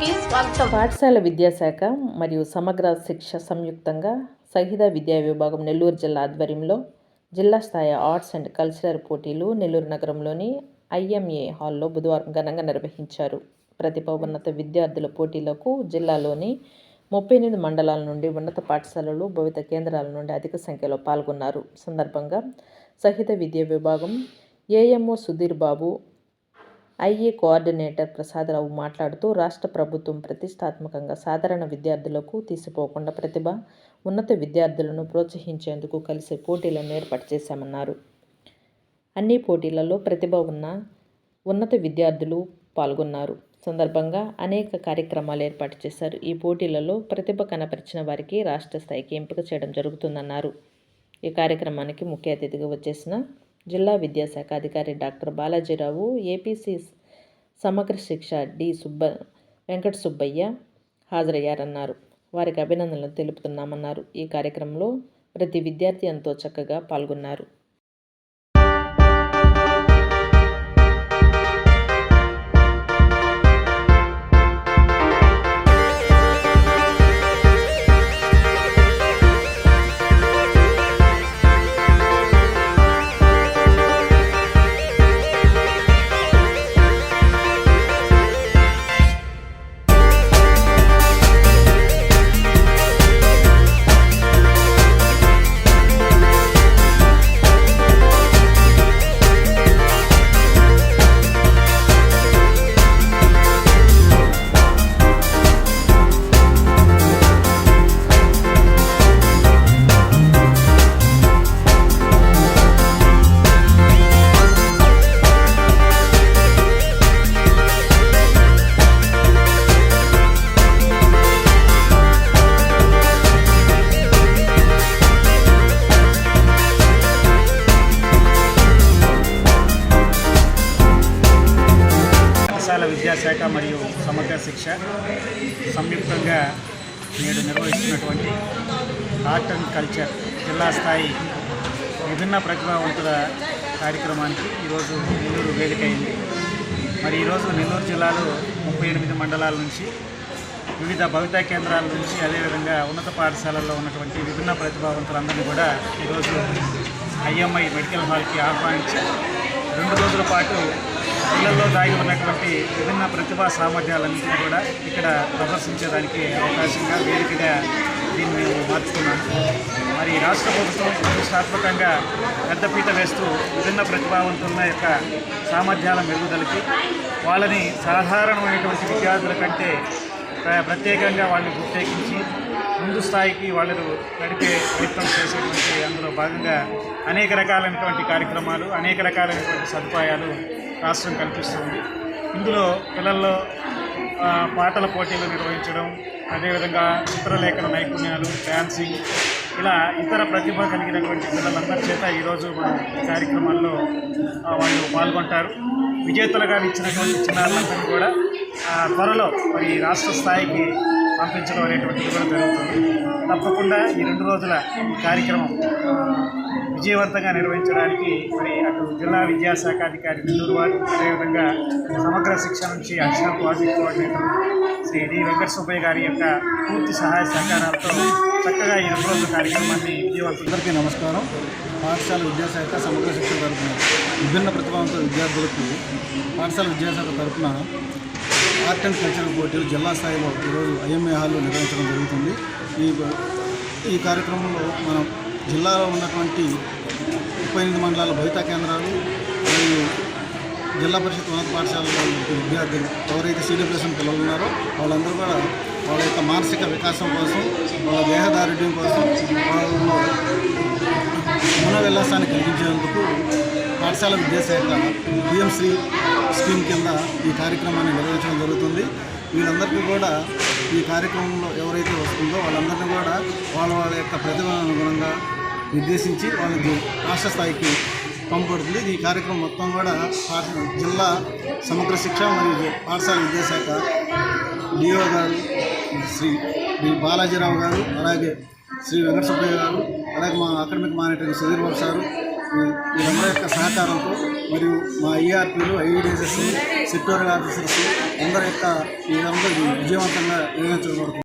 పాఠశాల విద్యాశాఖ మరియు సమగ్ర శిక్ష సంయుక్తంగా సహిత విద్యా విభాగం నెల్లూరు జిల్లా ఆధ్వర్యంలో జిల్లా స్థాయి ఆర్ట్స్ అండ్ కల్చరల్ పోటీలు నెల్లూరు నగరంలోని ఐఎంఏ హాల్లో బుధవారం ఘనంగా నిర్వహించారు. ప్రతిభ ఉన్నత విద్యార్థుల పోటీలకు జిల్లాలోని ముప్పై ఎనిమిది మండలాల నుండి ఉన్నత పాఠశాలలు భవిత కేంద్రాల నుండి అధిక సంఖ్యలో పాల్గొన్నారు. సందర్భంగా సహిత విద్యా విభాగం AMO Sudheer Babu IA coordinator Prasadarao మాట్లాడుతూ రాష్ట్ర ప్రభుత్వం ప్రతిష్టాత్మకంగా సాధారణ విద్యార్థులకు తీసిపోకుండా ప్రతిభ ఉన్నత విద్యార్థులను ప్రోత్సహించేందుకు కలిసి పోటీలను ఏర్పాటు చేశామన్నారు. అన్ని పోటీలలో ప్రతిభ ఉన్న ఉన్నత విద్యార్థులు పాల్గొన్నారు. సందర్భంగా అనేక కార్యక్రమాలు ఏర్పాటు చేశారు. ఈ పోటీలలో ప్రతిభ కనపరిచిన వారికి రాష్ట్ర స్థాయికి ఎంపిక చేయడం జరుగుతుందన్నారు. ఈ కార్యక్రమానికి ముఖ్య అతిథిగా వచ్చేసిన జిల్లా విద్యాశాఖ అధికారి doctor Balaji Rao APC Samagra Shiksha D. Subba Venkata Subbaiah హాజరయ్యారన్నారు. వారికి అభినందనలు తెలుపుతున్నామన్నారు. ఈ కార్యక్రమంలో ప్రతి విద్యార్థి ఎంతో చక్కగా పాల్గొన్నారు. విద్యాశాఖ మరియు సమగ్ర శిక్ష సంయుక్తంగా నేడు నిర్వహిస్తున్నటువంటి ఆర్ట్ అండ్ కల్చర్ జిల్లా స్థాయి విభిన్న ప్రతిభావంతుల కార్యక్రమానికి ఈరోజు నెల్లూరు వేదిక అయింది మరి ఈరోజు నెల్లూరు జిల్లాలో ముప్పై ఎనిమిది మండలాల నుంచి వివిధ భవితా కేంద్రాల నుంచి అదేవిధంగా ఉన్నత పాఠశాలల్లో ఉన్నటువంటి విభిన్న ప్రతిభావంతులందరినీ కూడా ఈరోజు ఐఎంఐ మెడికల్ హాల్కి ఆహ్వానించి రెండు రోజుల పాటు పిల్లల్లో దాగి ఉన్నటువంటి విభిన్న ప్రతిభా సామర్థ్యాలన్నింటినీ కూడా ఇక్కడ ప్రదర్శించడానికి అవకాశంగా వేదికగా దీన్ని మేము మార్చుకున్నాము మరి రాష్ట్ర ప్రభుత్వం ప్రతిష్టాత్మకంగా పెద్దపీట వేస్తూ విభిన్న ప్రతిభావంతుల యొక్క సామర్థ్యాల మెరుగుదలకి వాళ్ళని సాధారణమైనటువంటి విద్యార్థుల కంటే ప్ర- ప్రత్యేకంగా వాళ్ళని ప్రత్యేకించి ముందు స్థాయికి వాళ్ళు నడిపే ప్రయత్నం చేసేటువంటి అందులో భాగంగా అనేక రకాలైనటువంటి కార్యక్రమాలు అనేక రకాలైనటువంటి సదుపాయాలు రాష్ట్రం కనిపిస్తుంది. ఇందులో పిల్లల్లో పాటల పోటీలు నిర్వహించడం అదేవిధంగా చిత్రలేఖన నైపుణ్యాలు డ్యాన్సింగ్ ఇలా ఇతర ప్రతిభ కలిగినటువంటి పిల్లలందరి చేత ఈరోజు మనం కార్యక్రమాల్లో వాళ్ళు పాల్గొంటారు. విజేతలుగా ఇచ్చినటువంటి చిన్నారులందరినీ కూడా త్వరలో మరి రాష్ట్ర స్థాయికి పంపించడం అనేటువంటిది కూడా జరుగుతుంది. తప్పకుండా ఈ రెండు రోజుల కార్యక్రమం విజయవంతంగా నిర్వహించడానికి మరి అటు జిల్లా విద్యాశాఖ అధికారి నెల్లూరు వారు అదేవిధంగా సమగ్ర శిక్షణ నుంచి అక్షర project coordinator Shri D. Venkata Subbaiah గారి యొక్క పూర్తి సహాయ సహకారాలతో చక్కగా ఈ రెండు రోజుల కార్యక్రమాన్ని విజయవంతం నమస్కారం. పాఠశాల విద్యాశాఖ సమగ్ర శిక్షణ తరపున విభిన్న ప్రతిభావంత విద్యార్థులకు పాఠశాల విద్యాశాఖ తరపున ఆర్ట్ అండ్ కల్చరల్ పోటీలు జిల్లా స్థాయిలో ఈరోజు ఐఎంఏ హాల్లో నిర్వహించడం జరుగుతుంది. ఈ ఈ కార్యక్రమంలో మనం జిల్లాలో ఉన్నటువంటి ముప్పై ఎనిమిది మండలాల భవితా కేంద్రాలు మరియు జిల్లా పరిషత్ ఉన్నత పాఠశాలలో విద్యార్థులు ఎవరైతే సీడబ్ల్యూఎస్ఎం పిల్లలు ఉన్నారో వాళ్ళందరూ కూడా వాళ్ళ యొక్క మానసిక వికాసం కోసం వాళ్ళ దేహదారుఢ్యం కోసం వాళ్ళలో గుణ కలిగించేందుకు పాఠశాల విద్యాశాఖ పిఎంశ్రీ స్కీమ్ కింద ఈ కార్యక్రమాన్ని నిర్వహించడం జరుగుతుంది. వీళ్ళందరికీ కూడా ఈ కార్యక్రమంలో ఎవరైతే వస్తుందో వాళ్ళందరినీ కూడా వాళ్ళ వాళ్ళ యొక్క ప్రతిభ అనుగుణంగా నిర్దేశించి వాళ్ళకి రాష్ట్ర స్థాయికి పంపబడుతుంది. ఈ కార్యక్రమం మొత్తం కూడా జిల్లా సమగ్ర శిక్ష మరియు పాఠశాల విద్యాశాఖ డిఓ గారు శ్రీ డి బాలాజీరావు గారు అలాగే శ్రీ వెంకట సుబ్బయ్య గారు అలాగే మా academic monitor Sudheer Babu sir ఈ- యొక్క సహకారంతో మరియు మా ఈఆర్పీలు ఐఈడిఎస్ఎస్ సెక్టోరియల్ ఆఫీసర్స్ అందరి యొక్క వీరందరూ విజయవంతంగా నిర్వహించబడుతుంది.